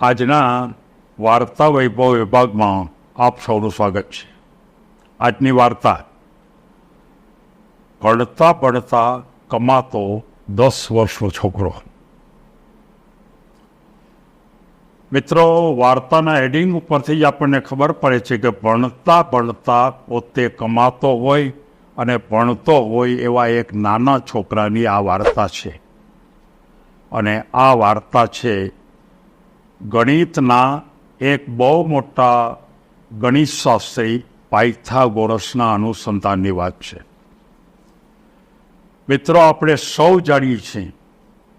આજના વાર્તા વૈભવ વિભાગમાં આપ સૌનું સ્વાગત છે. આજની વાર્તા, ભણતા ભણતા કમાતો દસ વર્ષનો છોકરો. મિત્રો, વાર્તાના હેડિંગ ઉપરથી જ આપણને ખબર પડે છે કે ભણતા ભણતા પોતે કમાતો હોય અને ભણતો હોય એવા એક નાના છોકરાની આ વાર્તા છે. અને આ વાર્તા છે ગણિતના એક બહુ મોટા ગણિત શાસ્ત્રી પાયથાગોરસના અનુસંધાનની વાત છે. મિત્રો, આપણે સૌ જાણીએ છીએ,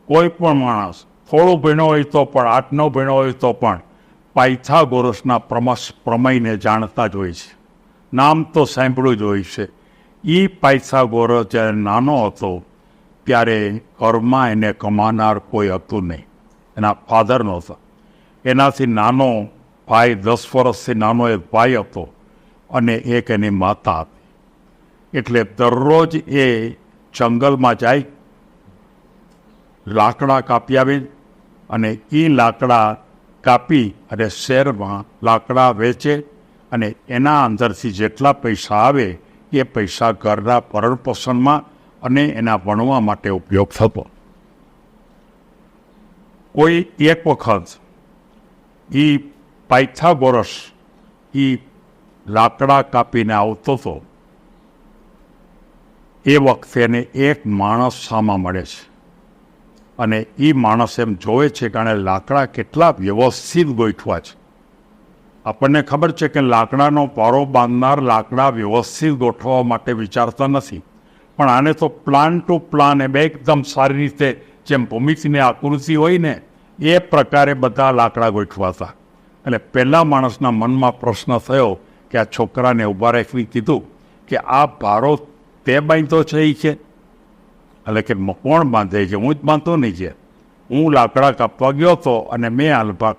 કોઈ પણ માણસ, થોડો ભણ્યો હોય તો પણ, આઠનો ભણ્યો હોય તો પણ, પાયથાગોરસના પ્રમસ પ્રમેયને જાણતા જ હોય છે. નામ તો સાંભળ્યું જ હોય છે. એ પાયથાગોરસ જ્યારે નાનો હતો, ત્યારે ઘરમાં એને કમાનાર કોઈ હતું નહીં. એના ફાધર નહોતા. એનાથી નાનો ભાઈ દસ વર્ષથી નાનો એક ભાઈ હતો અને એક એની માતા હતી. એટલે દરરોજ એ જંગલમાં જાય, લાકડા કાપી આવે અને એ લાકડા કાપી અને શહેરમાં લાકડા વેચે અને એના અંદરથી જેટલા પૈસા આવે એ પૈસા ઘરના ભરણપોષણમાં અને એના ભણવા માટે ઉપયોગ થતો. કોઈ એક વખત એ પાયથાગોરસ એ લાકડા કાપીને આવતો હતો એ વખતે એને એક માણસ સામા મળે છે. અને એ માણસ એમ જોવે છે કે લાકડા કેટલા વ્યવસ્થિત ગોઠવા છે. આપણને ખબર છે કે લાકડાનો પારો બાંધનાર લાકડા વ્યવસ્થિત ગોઠવવા માટે વિચારતા નથી. પણ આને તો પ્લાન ટુ પ્લાન એમ એકદમ સારી રીતે જેમ ભૂમિતિની આકૃતિ હોય ને એ પ્રકારે બધા લાકડા ગોઠવાતા. એટલે પહેલાં માણસના મનમાં પ્રશ્ન થયો કે આ છોકરાને ઊભા રાખવી કીધું કે આ ભારો તે બાંધતો છે એ છે. એટલે કે કોણ બાંધે છે? હું જ બાંધતો નહીં છે. હું લાકડા કાપવા ગયો હતો અને મેં આલભાગ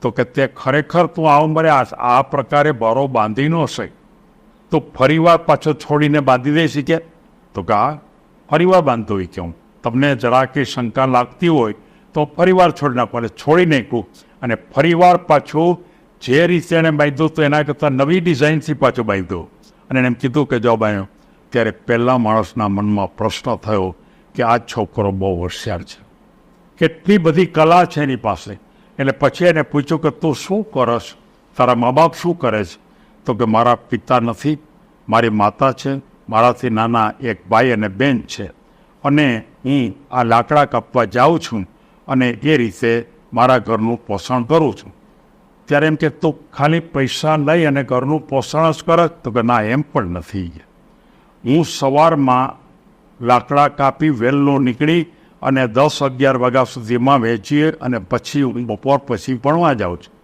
તો કે તે ખરેખર તું આ આ પ્રકારે ભારો બાંધી ન હશે. તો ફરીવાર પાછો છોડીને બાંધી દઈશ કે? તો કે આ ફરીવાર બાંધતો હોય કે હું. તમને જરા કે શંકા લાગતી હોય તો ફરીવાર છોડી નાખો એટલે છોડી નાખ્યું. અને ફરીવાર પાછું જે રીતે એણે બાંધ્યું તો એના કરતાં નવી ડિઝાઇનથી પાછું બાંધ્યું. અને એમ કીધું કે જવાબ આવ્યો ત્યારે પહેલાં માણસના મનમાં પ્રશ્ન થયો કે આ છોકરો બહુ હોશિયાર છે. કેટલી બધી કલા છે એની પાસે. એટલે પછી એને પૂછ્યું કે, તું શું કરશ? તારા મા બાપ શું કરે છે? તો કે, મારા પિતા નથી, મારી માતા છે, મારાથી નાના એક ભાઈ અને બેન છે. અને હું આ લાકડા કાપવા જાઉં છું અને એ રીતે મારા ઘરનું પોષણ કરું છું. ત્યારે એમ કે તું ખાલી પૈસા લઈ અને ઘરનું પોષણ જ કરસ તો કે ના, એમ પણ નથી. હું સવારમાં લાકડા કાપી વહેલો નીકળી અને દસ અગિયાર વાગ્યા સુધીમાં વેચીએ અને પછી હું બપોર પછી ભણવા જાઉં છું.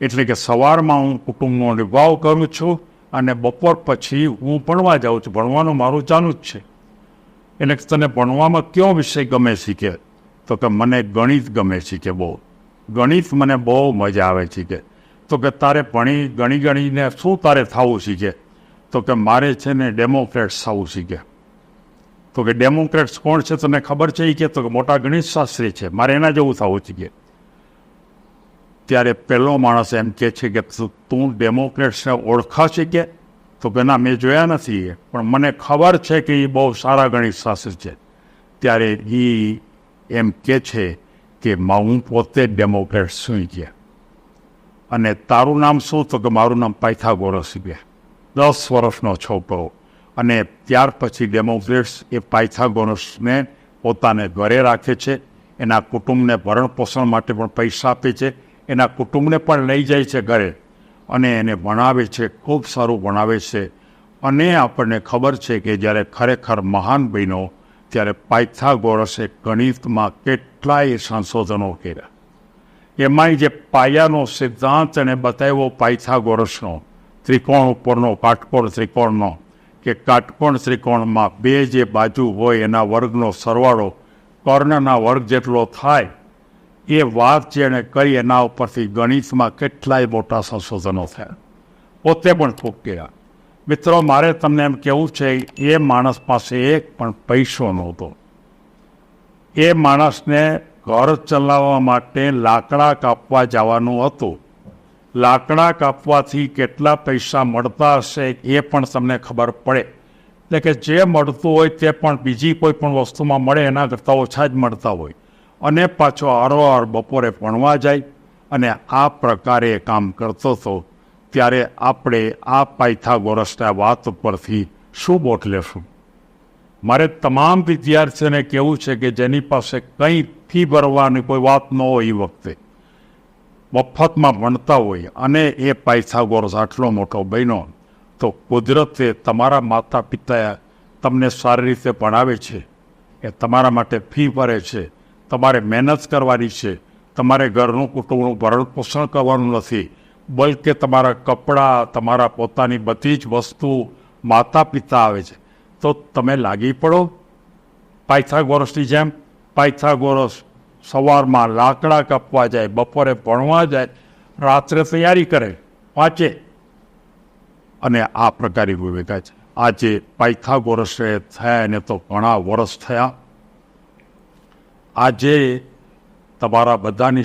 એટલે કે સવારમાં હું કુટુંબનો નિભાવ કરું છું અને બપોર પછી હું ભણવા જાઉં છું. ભણવાનું મારું ચાલુ જ છે. એટલે તને ભણવામાં કયો વિષય ગમે કે તો કે મને ગણિત ગમે છે કે બહુ. ગણિત મને બહુ મજા આવે છે કે. તો કે તારે ભણી, ગણી ગણીને શું તારે થવું શીખે તો કે મારે છે ને ડેમોક્રેટ્સ થવું શીખે તો કે ડેમોક્રેટ્સ કોણ છે તને ખબર છે એ કે? તો કે મોટા ગણિત શાસ્ત્રી છે. મારે એના જેવું થવું શીખે ત્યારે પહેલો માણસ એમ કે છે કે તું- ડેમોક્રેટ્સને ઓળખાશે કે? તો કે ના, મેં જોયા નથી પણ મને ખબર છે કે એ બહુ સારા ગણિત શાસ્ત્રી છે. ત્યારે એ એમ કે છે કે હું પોતે ડેમોક્રેટ સુઈ ગયા. અને તારું નામ શું? તો કે મારું નામ પાયથાગોરસ ગયા દસ વર્ષનો છોકરો. અને ત્યાર પછી ડેમોક્રેટ્સ એ પાયથાગોરસને પોતાને ઘરે રાખે છે. એના કુટુંબને ભરણ પોષણ માટે પણ પૈસા આપે છે. એના કુટુંબને પણ લઈ જાય છે ઘરે. અને એને ભણાવે છે, ખૂબ સારું ભણાવે છે. અને આપણને ખબર છે કે જ્યારે ખરેખર મહાન બન્યો ત્યારે પાયથાગોરસે ગણિતમાં કેટલાય સંશોધનો કર્યા. એમાંય જે પાયાનો સિદ્ધાંત એને બતાવ્યો પાયથાગોરસનો, ત્રિકોણ ઉપરનો, કાટકોણ ત્રિકોણનો, કે કાટકોણ ત્રિકોણમાં બે જે બાજુ હોય એના વર્ગનો સરવાળો, કર્ણના વર્ગ જેટલો થાય, એ વાત જેણે કરી એના ઉપરથી ગણિતમાં કેટલાય મોટા સંશોધનો થયા. પોતે પણ ખૂબ કર્યા. મિત્રો, મારે તમને એમ કહેવું છે, એ માણસ પાસે એક પણ પૈસો નહોતો. એ માણસને ઘર ચલાવવા માટે લાકડા કાપવા જવાનું હતું. લાકડા કાપવાથી કેટલા પૈસા મળતા હશે એ પણ તમને ખબર પડે. એટલે કે જે મળતું હોય તે પણ બીજી કોઈ પણ વસ્તુમાં મળે, એના કરતાં ઓછા જ મળતા હોય. અને પાછો હરોહર બપોરે ભણવા જાય અને આ પ્રકારે કામ કરતો હતો. ત્યારે આપણે આ પાયથાગોરસના વાત ઉપરથી શું બોટ લેશું? મારે તમામ વિદ્યાર્થીઓને કહેવું છે કે જેની પાસે કંઈ ફી ભરવાની કોઈ વાત ન હોય એ વખતે, મફતમાં ભણતા હોય અને એ પાયથાગોરસ આટલો મોટો બન્યો, તો કુદરતે તમારા માતા પિતાએ તમને સારી રીતે ભણાવે છે, એ તમારા માટે ફી ભરે છે, તમારે મહેનત કરવાની છે, તમારે ઘરનું કુટુંબનું ભરણ પોષણ કરવાનું નથી બલકે તમારા કપડાં, તમારા પોતાની બધી જ વસ્તુ માતા પિતા આવે છે. તો તમે લાગી પડો? પાયથાગોરસની જેમ પાયથાગોરસ સવારમાં લાકડા કાપવા જાય, બપોરે ભણવા જાય, રાત્રે તૈયારી કરે, વાંચે. અને આ પ્રકારની ભૂમિકા છે. આજે પાયથાગોરસે થયા એને તો ઘણા વર્ષ થયા. આજે તમારા બધાની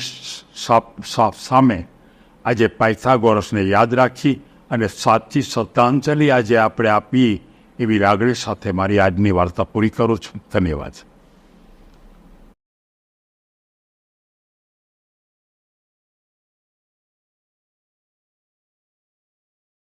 સામે આજે પાયથાગોરસને યાદ રાખી અને સાચી શ્રદ્ધાંજલિ આજે આપણે આપીએ એવી લાગણી સાથે મારી આજની વાર્તા પૂરી કરું છું. ધન્યવાદ.